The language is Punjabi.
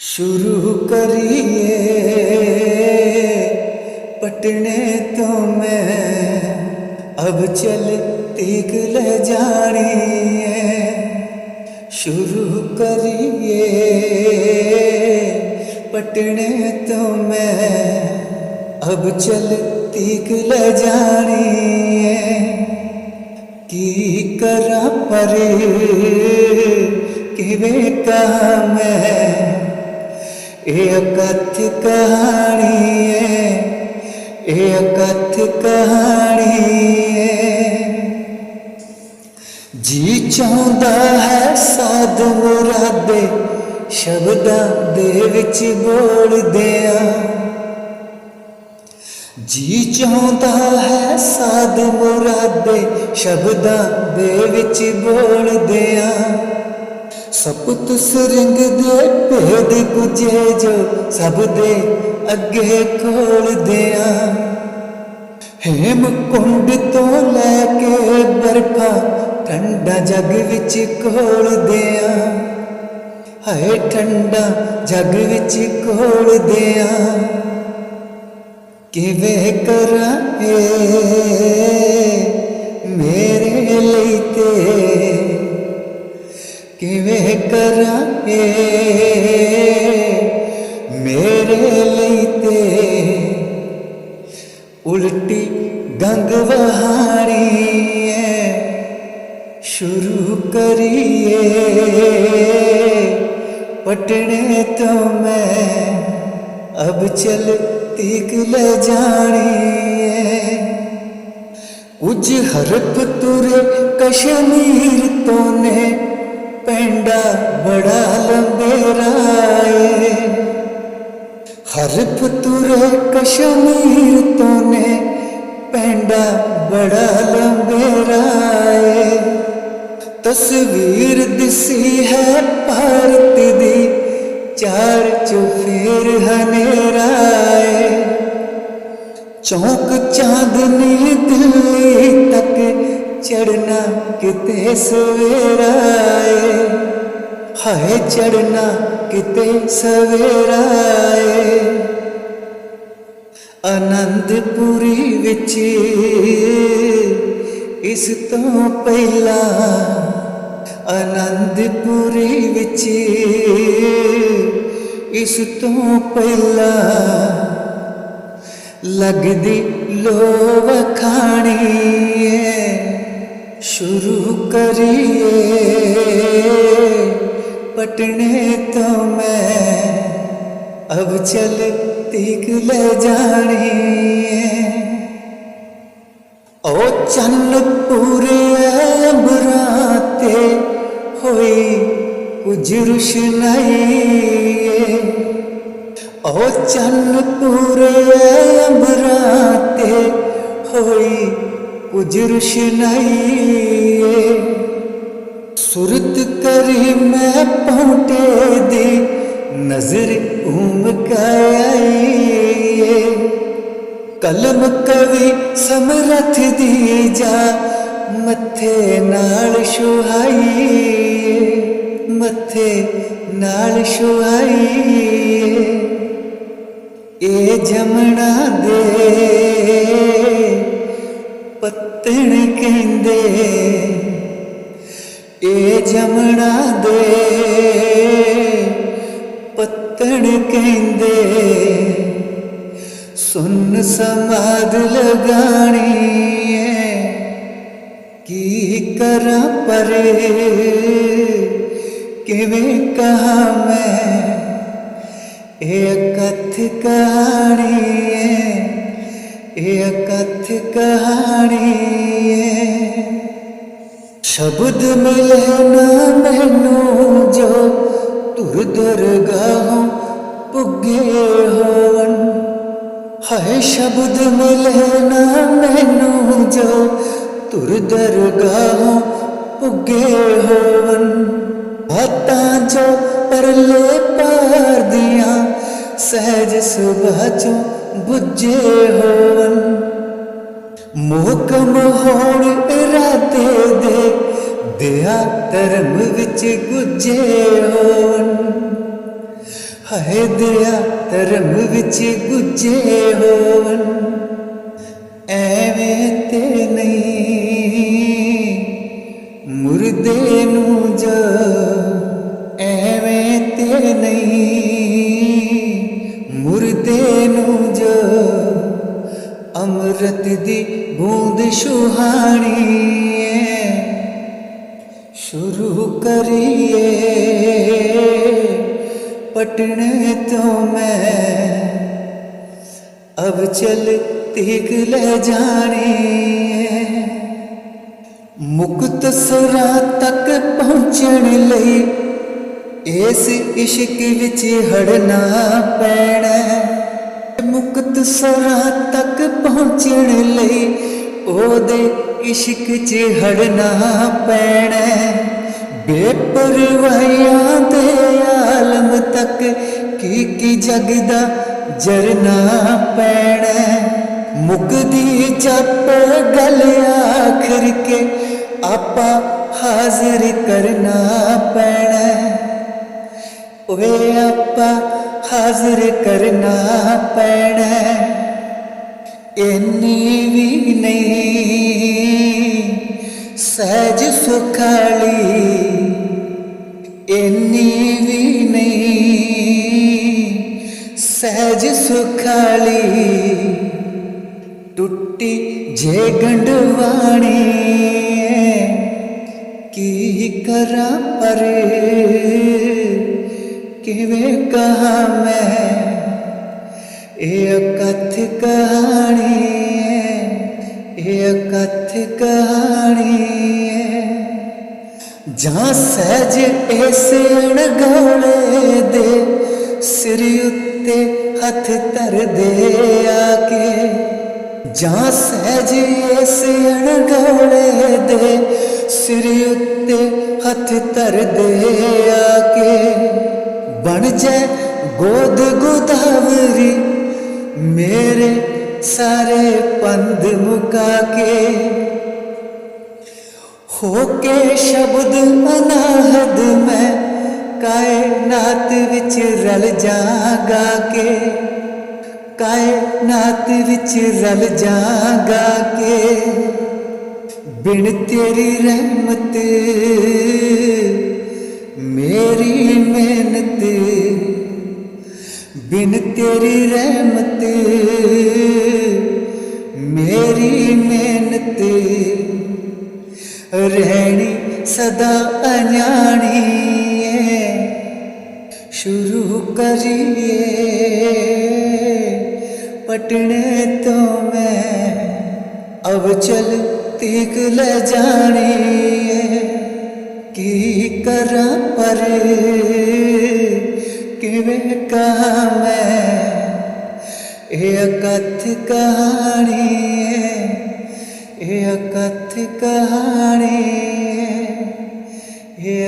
शुरू करिए। पटने तो मैं अब चलती ले जानिए। शुरू करिए। पटने तो मैं अब चलती ले जानिए। की करा पर कि वे कहा मैं? ਇਹ ਅਕਥ ਕਹਾਣੀ ਹੈ ਇਹ ਅਕਥ ਕਹਾਣੀ ਹੈ ਜੀ ਚਾਹੁੰਦਾ ਹੈ ਸਾਧ ਮੁਰਾਦੇ, ਸ਼ਬਦਾਂ ਦੇ ਵਿੱਚ ਬੋਲਦਿਆਂ ਜੀ ਚਾਹੁੰਦਾ ਹੈ ਸਾਧ ਮੁਰਾਦੇ, ਸ਼ਬਦਾਂ ਦੇ ਵਿੱਚ ਬੋਲਦਿਆਂ ਸਪਤ ਸਰੰਗ ਦੇ ਭੇਦ ਕੁਝੇ ਜੋ ਸਭ ਦੇ ਅੱਗੇ ਖੋਲਦਿਆਂ ਹੇਮ ਕੁੰਡ ਤੋਂ ਲੈ ਕੇ ਬਰਫਾ ਠੰਡਾ ਜਗ ਵਿੱਚ ਖੋਲਦਿਆਂ ਹਾਏ ਠੰਡਾ ਜਗ ਵਿੱਚ ਖੋਲਦਿਆਂ ਕਿਵੇਂ ਕਰਾਂ ਏ ਮੇਰੇ ਲਈ ਤੇ ਕਿਵੇਂ ਕਰਾਂ ਏ ਮੇਰੇ ਲਈ ਤੇ ਉਲਟੀ ਗੰਗ ਵਹਾਣੀ ਏ ਸ਼ੁਰੂ ਕਰੀਏ ਪਟਣੇ ਤੋਂ ਮੈਂ ਅਬ ਚਲ ਤੀਕ ਲੈ ਜਾਣੀ ਏ ਕੁਝ ਹਰਫ ਤੁਰੇ ਕਸ਼ਮੀਰ ਤੋਂ ਨੇ ਪੈਂਡਾ ਬੜਾ ਲੰਬੇਰਾ ਏ ਹਰਫ ਤੁਰੇ ਕਸ਼ਮੀਰ ਤੋਂ ਨੇ, ਪੈਂਡਾ ਬੜਾ ਲੰਬੇਰਾ ਏ ਤਸਵੀਰ ਦਿਸੀ ਹੈ ਭਾਰਤ ਦੀ, ਚਾਰ ਚੁਫੇਰ ਹਨੇਰਾਏ। ਏ ਚੌਕ ਚਾਂਦਨੀ ਦਿੱਲੀ ਤੱਕ ਚੜਨਾ ਕਿਤੇ ਸਵੇਰਾ ਏ ਹਾਏ ਚੜਨਾ ਕਿਤੇ ਸਵੇਰਾ ਏ ਅਨੰਦਪੁਰੀ ਵਿੱਚ ਇਸ ਤੋਂ ਪਹਿਲਾਂ ਅਨੰਦਪੁਰੀ ਵਿੱਚ ਇਸ ਤੋਂ ਪਹਿਲਾਂ ਲੱਗਦੀ ਲੋਵ ਖਾਣੀ ਏ ਸ਼ੁਰੂ ਕਰੀਏ। ਪਟਨੇ ਤੋਂ ਮੈਂ ਅਬ ਚਲ ਤੀਕ ਲੈ ਜਾਣੀ ਏ ਓ ਚੰਨ ਪੂਰੇ ਅੰਬਰਾਂ ਤੇ ਹੋਈ ਕੁਝ ਰੁਸ਼ਨਾਈ ਏ ਓ ਚੰਨ ਪੂਰੇ ਅੰਬਰਾਂ ਤੇ ਹੋਈ ਕੁਝ ਰੁਸ਼ਨਾਈ ਏ ਸੁਰਤ ਕਰੀ ਮੈਂ ਪਹੁੰਟੇ ਦੀ ਨਜ਼ਰ ਉਮਕਾਈ ਏ ਕਲਮ ਕਵੀ ਸਮਰਥ ਦੀ ਜਾ ਮੱਥੇ ਨਾਲ ਛੁਹਾਈ ਮੱਥੇ ਨਾਲ ਛੁਹਾਈ ਇਹ ਜਮਣਾ ਦੇ ਕਹਿੰਦੇ, ਇਹ ਜਮਣਾ ਦੇ। ਪੱਤਣ ਕਹਿੰਦੇ, ਸੁਨ ਸਮਾਦ ਲਗਾਣੀ ਏ ਕੀ ਕਰਾਂ ਪਰੇ? ਕਿਵੇਂ ਕਹਾਂ ਮੈਂ? ਇਹ ਕਥ ਕਹਾਣੀ ਏ ਇਹ ਕਥ ਕਹਾਣੀ ਏ ਸ਼ਬਦ ਮਿਲੇ ਨਾ ਮੈਨੂੰ ਜੋ ਤੁਰ ਦਰਗਾਹੋਂ ਪੁੱਗੇ ਹੋਵਨ ਹਾਏ, ਸ਼ਬਦ ਮਿਲੇ ਨਾ ਮੈਨੂੰ ਜੋ ਤੁਰ ਦਰਗਾਹੋਂ ਪੁੱਗੇ ਹੋਵਨ ਬਾਤਾਂ ਜੋ ਪਰਲੇ ਪਾਰ ਦੀਆਂ ਸਹਿਜ ਸੁਭਾ ਚੋਂ ਬੁੱਝੇ ਹੋ ਮੋਕਮ ਹੋਣ ਇਰਾਦੇ ਦੇ, ਦਿਆ ਧਰਮ ਵਿੱਚ ਗੁੱਜੇ ਹੋਣ। ਹਾਏ, ਦਿਆ ਧਰਮ ਵਿੱਚ ਗੁੱਜੇ ਹੋਣ। ਐਵੇਂ ਤੇ ਨਹੀਂ, ਮੁਰਦੇ ਨੂੰ ਜਾ ਬੂੰਦ ਸੁਹਾਣੀ ਏ। ਸ਼ੁਰੂ ਕਰੀਏ। ਪਟਨੇ ਤੋਂ ਮੈਂ ਅਬ ਚਲ ਤੀਕ ਲੈ ਜਾਣੀ ਏ। ਮੁਕਤ ਸਰਾ ਤੱਕ ਪਹੁੰਚਣ ਲਈ ਇਸ ਇਸ਼ਕ ਵਿੱਚ ਹੜਨਾ ਪੈਣਾ। ਮੁਕਤ ਸਰਾ ਤੱਕ ਪਹੁੰਚਣ ਲਈ ਉਹਦੇ ਇਸ਼ਕ 'ਚ ਹੜਨਾ ਪੈਣਾ ਹੈ। ਬੇਪਰਵਾਹੀਆਂ ਦੇ ਆਲਮ ਤੱਕ ਕੀ ਕੀ ਜਗਦਾ ਜਰਨਾ ਪੈਣਾ ਮੁਕਦੀ ਜਪ ਗਲ ਆਖਰ ਕੇ ਆਪਾ ਹਾਜ਼ਰ ਕਰਨਾ ਪੈਣਾ ਹੈ। ਓਏ ਆਪਾ ਹਾਜ਼ਰ ਕਰਨਾ ਪੈਣਾ ਇੰਨੀ ਵੀ ਨਹੀਂ। ਸਹਿਜ ਸੁਖਾਲੀ ਇੰਨੀ ਵੀ ਨਹੀਂ। ਸਹਿਜ ਸੁਖਾਲੀ ਟੁੱਟੀ ਜੇ ਗੰਢਵਾਣੀ ਕੀ ਕਰਾਂ ਪਰ? ਕਿਵੇਂ ਕਹਾ ਮੈਂ? ਇਹ ਕਥ ਕਹਾਣੀ ਹੈ, ਇਹ ਕਥ ਕਹਾਣੀ ਹੈ। ਜਾਂ ਸਹਿਜ ਇਸ ਅਣਗੌਲੇ ਦੇ ਸਿਰ ਉੱਤੇ ਹੱਥ ਧਰ ਦੇ ਆ ਕੇ। ਜਾਂ ਸਹਿਜ ਇਸ ਅਣਗੌਲੇ ਦੇ ਸਿਰ ਉੱਤੇ ਹੱਥ ਧਰ ਦੇ ਆ ਕੇ। ਬਣ ਜਾ ਗੋਦ ਗੋਦਾਵਰੀ ਮੇਰੇ ਸਾਰੇ ਪੰਧ ਮੁਕਾ ਕੇ ਹੋ ਕੇ ਸ਼ਬਦ ਅਨਾਹਦ ਮੈਂ ਕਾਇਨਾਤ ਵਿੱਚ ਰਲ ਜਾਗਾ ਕੇ, ਕਾਇਨਾਤ ਵਿੱਚ ਰਲ ਜਾਗਾ ਕੇ। ਬਿਨ ਤੇਰੀ ਰਹਿਮਤ, ਮੇਰੀ ਮਿਹਨਤ ਬਿਨ ਤੇਰੀ ਰਹਿਮਤ ਮੇਰੀ ਮਿਹਨਤ ਰਹਿਣੀ ਸਦਾ ਅਣਜਾਣੀ ਏ ਸ਼ੁਰੂ ਕਰੀਏ ਪਟਨੇ ਤੋਂ ਮੈਂ ਅਬ ਚਲ ਤੀਕ ਲੈ ਜਾਣੀ ਏ ਕੀ ਕਰਾਂ ਪਰ ਕਿਵੇਂ ਕਹਾਂ ਮੈਂ ਇਹ ਕਥ ਕਹਾਣੀ ਏ